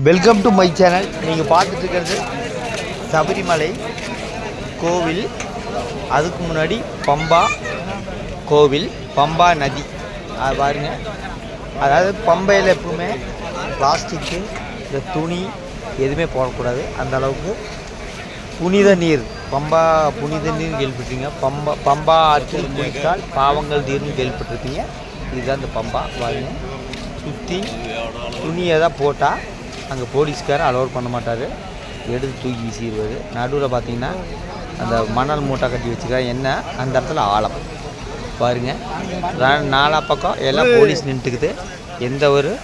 Welcome to my channel நீங்கள் பார்த்துட்டு இருக்கிறது சபரிமலை கோவில். அதுக்கு முன்னாடி பம்பா கோவில் பம்பா நதி. அது பாருங்கள் அதாவது பம்பையில் எப்பவுமே பிளாஸ்டிக்கு இந்த துணி எதுவுமே போடக்கூடாது. அந்த அளவுக்கு புனித நீர் பம்பா புனித நீர் கேள்விப்பட்டிருங்க பம்பா பம்பா ஆற்றில் குளித்தால் பாவங்கள் தீர்னு கேள்விப்பட்டிருப்பீங்க. இதுதான் இந்த பம்பா பாருங்க. சுற்றி துணியை தான் போட்டால் அங்கே போலீஸ்காரர் அலோவ் பண்ண மாட்டார். எடுத்து தூக்கி வீசிடுவார் நடுவில் பார்த்தீங்கன்னா அந்த மணல் மூட்டை கட்டி வச்சுக்கிறா என்ன அந்த இடத்துல ஆழம். பாருங்க. ரா- நாலா பக்கம் எல்லாம் போலீஸ் நின்றுக்குது. எந்த ஒரு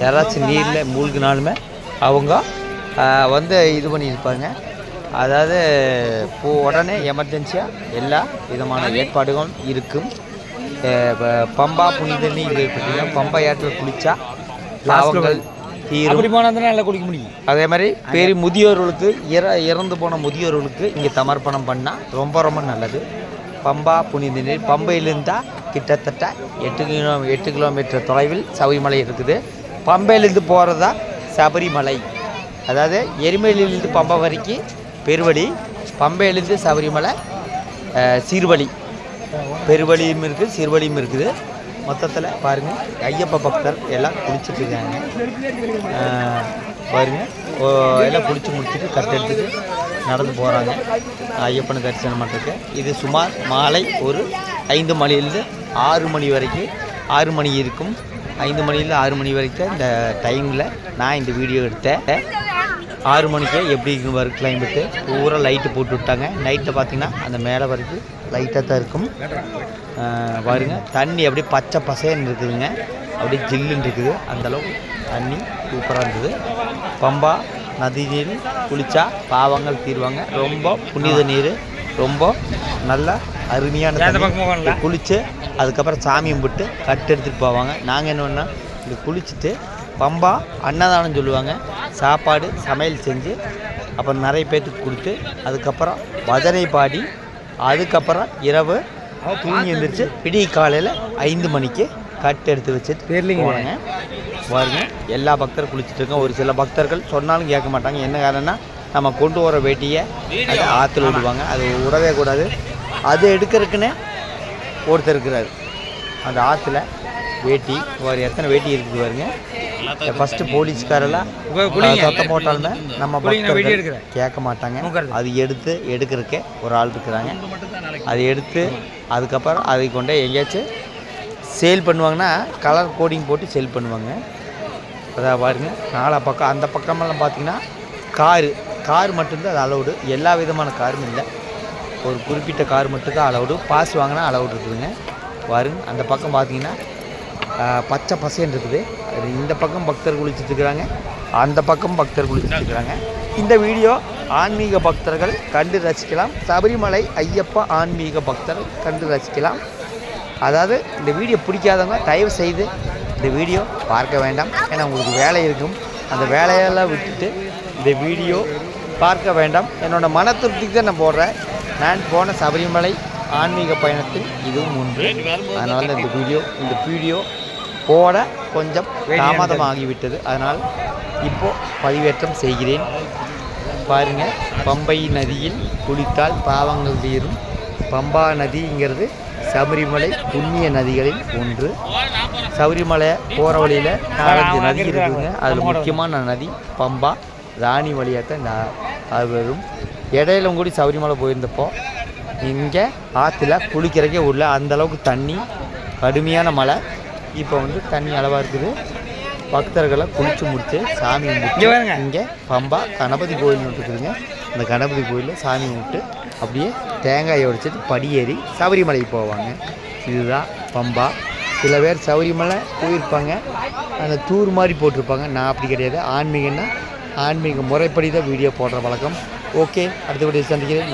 யாராச்சும் நீரில் மூழ்கினாலுமே அவங்க வந்து இது பண்ணியிருப்பாங்க அதாவது இப்போ உடனே எமர்ஜென்சியாக எல்லா விதமான ஏற்பாடுகளும் இருக்கும். பம்பா புனித நீர் பார்த்தீங்கன்னா பம்பா ஏற்றில் குளிச்சா பாவங்கள் தீரும். அப்படி போனால் தான் நல்லா குடிக்க முடியும். அதே மாதிரி பெரிய முதியோர்களுக்கு இற இறந்து போன முதியோர்களுக்கு இங்கே சமர்ப்பணம் பண்ணால் ரொம்ப ரொம்ப நல்லது. பம்பா புனித நீர் பம்பையிலிருந்தா கிட்டத்தட்ட எட்டு கிலோ எட்டு கிலோமீட்டர் தொலைவில் சபரிமலை இருக்குது. பம்பையிலேருந்து போகிறதா சபரிமலை. அதாவது எருமையிலிருந்து பம்பை வரைக்கும் பெருவழி பம்பையிலேருந்து சபரிமலை சீர்வழி. பெருவழியும் இருக்குது சிறுவழியும் இருக்குது. மொத்தத்தில் பாருங்கள் ஐயப்ப பக்தர் எல்லாம் குளிச்சுட்டு இருக்காங்க. பாருங்கள் ஓ, எல்லாம் குளிச்சு முடிச்சுட்டு கட்டு எடுத்துட்டு நடந்து போகிறாங்க ஐயப்பனை தரிசனம் பண்ணுறதுக்கு இது சுமார் மாலை ஒரு ஐந்து மணிலேருந்து ஆறு மணி வரைக்கும் ஆறு மணி இருக்கும். ஐந்து மணிலேருந்து ஆறு மணி வரைக்கும் இந்த டைமில் நான் இந்த வீடியோ எடுத்தேன். ஆறு மணிக்கு எப்படி இருக்கும் வரும் கிளைமேட்டு பூரா லைட்டு போட்டு விட்டாங்க. நைட்டில் பார்த்தீங்கன்னா அந்த மேலே வரைக்கும் லைட்டாக தான் இருக்கும். பாருங்க. தண்ணி அப்படியே பச்சை பசேன்னு இருக்குதுங்க. அப்படியே ஜில்லுன்னு இருக்குது. அந்தளவுக்கு தண்ணி சூப்பராக இருந்தது. பம்பா நதி நீர் குளிச்சா பாவங்கள் தீருவாங்க. ரொம்ப புனித நீர். ரொம்ப நல்ல அருமையான? குளிச்சு அதுக்கப்புறம் சாமி கும்பிட்டு கட்டு எடுத்துகிட்டு போவாங்க. நாங்கள் என்ன பண்ணோம்? இங்கே குளிச்சுட்டு பம்பா அன்னதானம் சொல்லுவாங்க. சாப்பாடு சமையல் செஞ்சு அப்புறம் நிறைய பேர்த்துக்கு கொடுத்து அதுக்கப்புறம் பஜனை பாடி அதுக்கப்புறம் இரவு தூங்கி எழுந்திரிச்சு விடிய காலையில் ஐந்து மணிக்கு கட்டு எடுத்து வச்சுட்டு தெரியலைங்க. போனாங்க பாருங்க எல்லா பக்தரும் குளிச்சுட்டு இருக்கோம் ஒரு சில பக்தர்கள் சொன்னாலும் கேட்க மாட்டாங்க. என்ன காரணம்னா நம்ம கொண்டு வர வேட்டியை அது ஆற்றுல விடுவாங்க. அது விடவே கூடாது. அது எடுக்கிறதுக்குன்னு ஒருத்தர் இருக்கிறாரு. அந்த ஆற்றுல வேட்டி ஒரு எத்தனை வேட்டி இருக்குது பாருங்க. ஃபஸ்ட்டு போலீஸ்காரெல்லாம். சத்தம் போட்டாலுமே நம்ம பக்தர்கள். கேட்க மாட்டாங்க. அது எடுத்து எடுக்கிறதுக்கே ஒரு ஆள் இருக்கிறாங்க. அதை எடுத்து அதுக்கப்புறம் அதை கொண்டே எங்கேயாச்சும் சேல் பண்ணுவாங்கன்னா கலர் கோடிங் போட்டு சேல் பண்ணுவாங்க. அதான் பாருங்க நாலா பக்கம் அந்த பக்கமெல்லாம் பார்த்தீங்கன்னா காரு கார் மட்டும்தான் அது அலௌடு எல்லா விதமான காரும் இல்லை. ஒரு குறிப்பிட்ட கார் மட்டும்தான் அலௌடு பாஸ் வாங்கினா அலௌடு இருக்குதுங்க. பாருங்க அந்த பக்கம் பார்த்தீங்கன்னா பச்சை பசேன்னு இருக்குது. இந்த பக்கம் பக்தர் குளிச்சுட்டுருக்குறாங்க அந்த பக்கம் பக்தர் குளிச்சுட்டுருக்குறாங்க இந்த வீடியோ ஆன்மீக பக்தர்கள் கண்டு ரசிக்கலாம். சபரிமலை ஐயப்பா ஆன்மீக பக்தர் கண்டு ரசிக்கலாம். அதாவது இந்த வீடியோ பிடிக்காதவங்க தயவு செய்து இந்த வீடியோ பார்க்க வேண்டாம். ஏன்னா உங்களுக்கு வேலை இருக்கும். அந்த வேலையெல்லாம் விட்டுட்டு இந்த வீடியோ பார்க்க வேண்டாம். என்னோடய மன திருப்திக்கு தான் நான் போடுறேன். நான் போன சபரிமலை ஆன்மீக பயணத்தில் இதுவும் ஒன்று. அதனால் இந்த வீடியோ இந்த வீடியோ போட கொஞ்சம் தாமதமாகிவிட்டது. அதனால் இப்போ பதிவேற்றம் செய்கிறேன். பாருங்க பம்பை நதியில் குளித்தால் பாவங்கள் தீரும். பம்பா நதிங்கிறது சபரிமலை புண்ணிய நதிகளில் ஒன்று. சபரிமலை போகிற வழியில் நாலஞ்சு நதி இருக்குதுங்க. அதில் முக்கியமான நதி பம்பா. ராணி இந்த ஆ- அது வரும். இடையில கூடி சபரிமலை போயிருந்தப்போ இங்கே ஆற்றுல குளிக்கிறக்கே உள்ள அந்த அளவுக்கு தண்ணி கடுமையான மழை. இப்போ வந்து தண்ணி அளவாக இருக்குது. பக்தர்களை குளிச்சு முடிச்சு சாமி இங்க கும்பிட்டு. இங்கே பம்பா கணபதி கோயில் இருக்குதுங்க. அந்த கணபதி கோயிலில் சாமி கும்பிட்டு அப்படியே தேங்காயை உடைச்சிட்டு படியேறி சபரிமலை போவாங்க. இதுதான் பம்பா. சில பேர் சபரிமலை போயிருப்பாங்க. அந்த டூர் மாதிரி போட்டிருப்பாங்க. நான் அப்படி கிடையாது. ஆன்மீகம்னா ஆன்மீக முறைப்படி தான் வீடியோ போடுற வழக்கம். ஓகே அடுத்த வீடியோ சந்திக்கிறேன்.